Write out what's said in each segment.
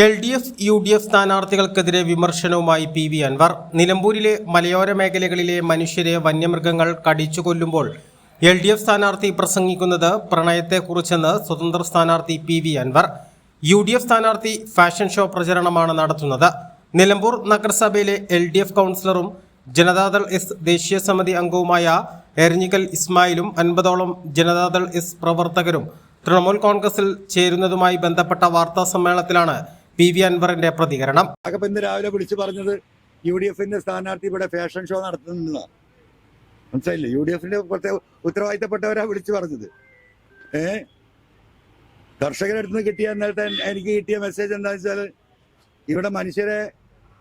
L D F U D F സ്ഥാനാർത്ഥികൾക്കെതിരെ വിമർശനവുമായി P V Anwar. നിലമ്പൂരിലെ മലയോര മേഖലകളിലെ മനുഷ്യരെ വന്യമൃഗങ്ങൾ കടിച്ചു കൊല്ലുമ്പോൾ എൽ ഡി എഫ് സ്ഥാനാർത്ഥി പ്രസംഗിക്കുന്നത് പ്രണയത്തെക്കുറിച്ചെന്ന് സ്വതന്ത്ര സ്ഥാനാർത്ഥി P V Anvar. U D F സ്ഥാനാർത്ഥി ഫാഷൻ ഷോ പ്രചരണമാണ് നടത്തുന്നത്. നിലമ്പൂർ നഗരസഭയിലെ എൽ ഡി എഫ് കൗൺസിലറും ജനതാദൾ എസ് ദേശീയ സമിതി അംഗവുമായ എരഞ്ഞിക്കൽ ഇസ്മായിലും അൻപതോളം ജനതാദൾ എസ് പ്രവർത്തകരും തൃണമൂൽ കോൺഗ്രസിൽ ചേരുന്നതുമായി ബന്ധപ്പെട്ട വാർത്താ സമ്മേളനത്തിലാണ് പി വി അൻവറിന്റെ പ്രതികരണം. ഇന്ന് രാവിലെ വിളിച്ചു പറഞ്ഞത് യു ഡി എഫിന്റെ സ്ഥാനാർത്ഥി ഇവിടെ ഫാഷൻ ഷോ നടത്തുന്നതാണ് മനസ്സിലായില്ലേ? യു ഡി എഫിന്റെ പ്രത്യേക ഉത്തരവാദിത്തപ്പെട്ടവരാ വിളിച്ചു പറഞ്ഞത്. ഏ? കർഷകരടുത്ത് നിന്ന് കിട്ടിയ നേരത്തെ എനിക്ക് കിട്ടിയ മെസ്സേജ് എന്താ വെച്ചാൽ ഇവിടെ മനുഷ്യരെ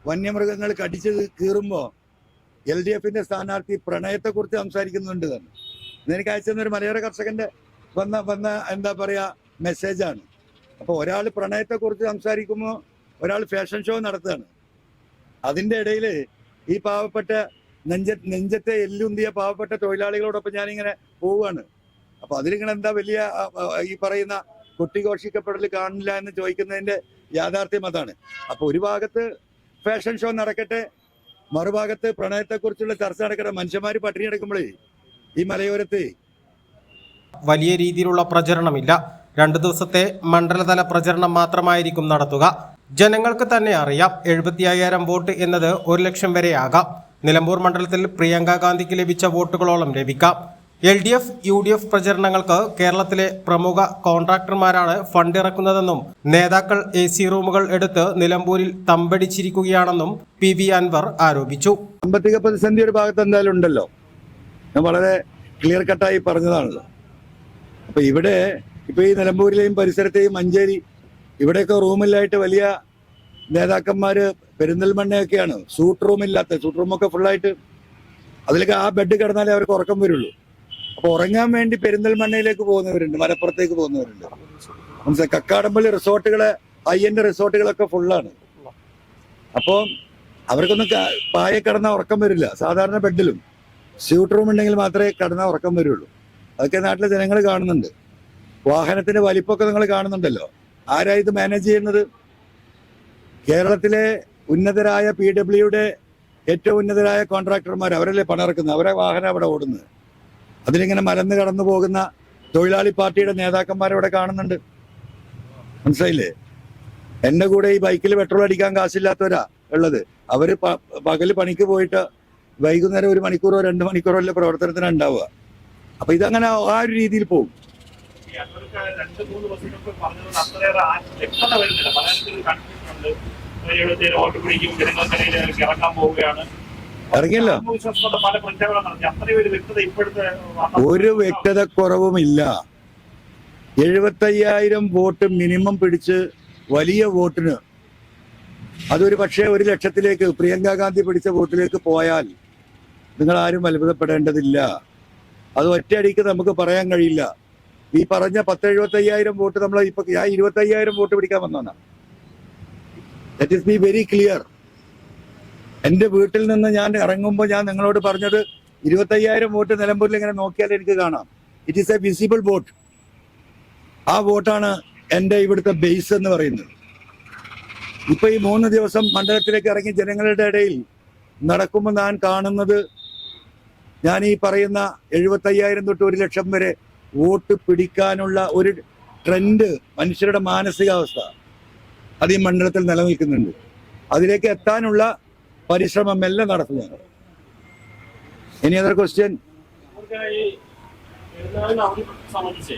വന്യമൃഗങ്ങൾ കടിച്ച് കീറുമ്പോൾ എൽ ഡി എഫിന്റെ സ്ഥാനാർത്ഥി പ്രണയത്തെക്കുറിച്ച് സംസാരിക്കുന്നുണ്ട് തന്നെ. എനിക്ക് അയച്ചു ഒരു മലയോര കർഷകന്റെ വന്ന വന്ന എന്താ പറയാ മെസ്സേജാണ് അപ്പൊ ഒരാൾ പ്രണയത്തെ കുറിച്ച് സംസാരിക്കുമ്പോൾ ഒരാൾ ഫാഷൻ ഷോ നടത്തുകയാണ്. അതിന്റെ ഇടയിൽ ഈ പാവപ്പെട്ട നെഞ്ച നെഞ്ചത്തെ എല്ലുന്തിയ പാവപ്പെട്ട തൊഴിലാളികളോടൊപ്പം ഞാനിങ്ങനെ പോവുകയാണ്. അപ്പൊ അതിലിങ്ങനെ എന്താ വലിയ ഈ പറയുന്ന കൊട്ടിഘോഷിക്കപ്പെടൽ കാണില്ല എന്ന് ചോദിക്കുന്നതിന്റെ യാഥാർത്ഥ്യം അതാണ്. അപ്പൊ ഒരു ഭാഗത്ത് ഫാഷൻ ഷോ നടക്കട്ടെ മറുഭാഗത്ത് പ്രണയത്തെക്കുറിച്ചുള്ള ചർച്ച നടക്കട്ടെ മനുഷ്യന്മാര് പട്ടിണി എടുക്കുമ്പോഴേ ഈ മലയോരത്ത് വലിയ രീതിയിലുള്ള പ്രചരണമില്ല. രണ്ടു ദിവസത്തെ മണ്ഡലതല പ്രചരണം മാത്രമായിരിക്കും നടത്തുക. ജനങ്ങൾക്ക് തന്നെ അറിയാം എഴുപത്തി അയ്യായിരം വോട്ട് എന്നത് ഒരു ലക്ഷം വരെ ആകാം നിലമ്പൂർ മണ്ഡലത്തിൽ പ്രിയങ്ക ഗാന്ധിക്ക് ലഭിച്ച വോട്ടുകളോളം ലഭിക്കാം. L D F U D F പ്രചരണങ്ങൾക്ക് കേരളത്തിലെ പ്രമുഖ കോൺട്രാക്ടർമാരാണ് ഫണ്ട് ഇറക്കുന്നതെന്നും നേതാക്കൾ എ സി റൂമുകൾ എടുത്ത് നിലമ്പൂരിൽ തമ്പടിച്ചിരിക്കുകയാണെന്നും പി വി അൻവർ ആരോപിച്ചു. സാമ്പത്തിക പ്രതിസന്ധിയുടെ ഭാഗത്ത് എന്തായാലും ഉണ്ടല്ലോ. ഞാൻ വളരെ ക്ലിയർ കട്ടായി പറഞ്ഞതാണല്ലോ. അപ്പൊ ഇവിടെ ഇപ്പൊ ഈ നിലമ്പൂരിലെയും പരിസരത്തെയും മഞ്ചേരി ഇവിടെയൊക്കെ റൂമില്ലായിട്ട് വലിയ നേതാക്കന്മാര് പെരിന്തൽമണ്ണയൊക്കെയാണ്. സൂട്ട് റൂം ഇല്ലാത്ത സൂട്ട് റൂമൊക്കെ ഫുള്ളായിട്ട് അതിലൊക്കെ ആ ബെഡ് കിടന്നാലേ അവർക്ക് ഉറക്കം വരുള്ളൂ. അപ്പൊ ഉറങ്ങാൻ വേണ്ടി പെരിന്തൽമണ്ണയിലേക്ക് പോകുന്നവരുണ്ട് മലപ്പുറത്തേക്ക് പോകുന്നവരുണ്ട്. മനസ്സിലായി കക്കാടമ്പള്ളി റിസോർട്ടുകളെ ഹൈ എൻഡ് റിസോർട്ടുകളൊക്കെ ഫുള്ളാണ്. അപ്പോൾ അവർക്കൊന്നും പായ കിടന്ന ഉറക്കം വരില്ല സാധാരണ ബെഡിലും. സ്യൂട്ട് റൂം ഉണ്ടെങ്കിൽ മാത്രമേ കിടന്ന ഉറക്കം വരുള്ളൂ. അതൊക്കെ നാട്ടിലെ ജനങ്ങൾ കാണുന്നുണ്ട്. വാഹനത്തിന്റെ വലിപ്പമൊക്കെ നിങ്ങൾ കാണുന്നുണ്ടല്ലോ. ആരാ ഇത് മാനേജ് ചെയ്യുന്നത്? കേരളത്തിലെ ഉന്നതരായ പി ഡബ്ല്യുടെ ഏറ്റവും ഉന്നതരായ കോൺട്രാക്ടർമാർ അവരല്ലേ പണിറക്കുന്നത് അവരെ വാഹനം അവിടെ ഓടുന്നത്. അതിലിങ്ങനെ മലന്ന് കടന്നു പോകുന്ന തൊഴിലാളി പാർട്ടിയുടെ നേതാക്കന്മാരെ ഇവിടെ കാണുന്നുണ്ട്. മനസ്സിലായില്ലേ? എന്റെ കൂടെ ഈ ബൈക്കിൽ പെട്രോൾ അടിക്കാൻ കാശില്ലാത്തവരാ ഉള്ളത്. അവർ പകൽ പണിക്ക് പോയിട്ട് വൈകുന്നേരം ഒരു മണിക്കൂറോ രണ്ട് മണിക്കൂറോ അല്ലേ പ്രവർത്തനത്തിന് ഉണ്ടാവുക. അപ്പൊ ഇതങ്ങനെ ആ ഒരു രീതിയിൽ പോകും. രണ്ട് മൂന്ന് അത്രയേറെ വ്യക്തത വരുന്നില്ല. പലതരത്തിൽ കണ്ടിട്ടുണ്ട് എഴുപത്തി വോട്ട് പിടിക്കും ജനങ്ങൾക്കിടയിൽ ഇറക്കാൻ പോവുകയാണ്. ഒരു വ്യക്തത വ്യക്തതക്കുറവുമില്ല. എഴുപത്തയ്യായിരം വോട്ട് മിനിമം പിടിച്ച് വലിയ വോട്ടിന്. അതൊരു പക്ഷേ ഒരു ലക്ഷത്തിലേക്ക് പ്രിയങ്ക ഗാന്ധി പിടിച്ച വോട്ടിലേക്ക് പോയാൽ നിങ്ങൾ ആരും അത്ഭുതപ്പെടേണ്ടതില്ല. അത് ഒറ്റയടിക്ക് നമുക്ക് പറയാൻ കഴിയില്ല. ഈ പറഞ്ഞ പത്ത് എഴുപത്തി അയ്യായിരം വോട്ട് നമ്മൾ ഇപ്പൊ ഞാൻ ഇരുപത്തയ്യായിരം വോട്ട് പിടിക്കാൻ വന്നതാണ് that is be very clear എന്റെ വീട്ടിൽ നിന്ന് ഞാൻ ഇറങ്ങുമ്പോൾ ഞാൻ നിങ്ങളോട് പറഞ്ഞത് ഇരുപത്തയ്യായിരം വോട്ട് നിലമ്പൂരിൽ ഇങ്ങനെ നോക്കിയാൽ എനിക്ക് കാണാം. It is a visible vote ആ വോട്ടാണ് എന്റെ ഇവിടുത്തെ ബേസ് എന്ന് പറയുന്നത്. ഇപ്പൊ ഈ മൂന്ന് ദിവസം മണ്ഡലത്തിലേക്ക് ഇറങ്ങി ജനങ്ങളുടെ ഇടയിൽ നടക്കുമ്പോൾ ഞാൻ കാണുന്നത് ഞാൻ ഈ പറയുന്ന എഴുപത്തയ്യായിരം തൊട്ട് ഒരു ലക്ഷം വരെ വോട്ട് പിടിക്കാനുള്ള ഒരു ട്രെൻഡ് മനുഷ്യരുടെ മാനസികാവസ്ഥ അത് ഈ മണ്ഡലത്തിൽ നിലനിൽക്കുന്നുണ്ട്. അതിലേക്ക് എത്താനുള്ള പരിശ്രമം എല്ലാം നടത്തുകയാണ് ഇനി അതർ ക്വസ്റ്റ്യൻ സംബന്ധിച്ച്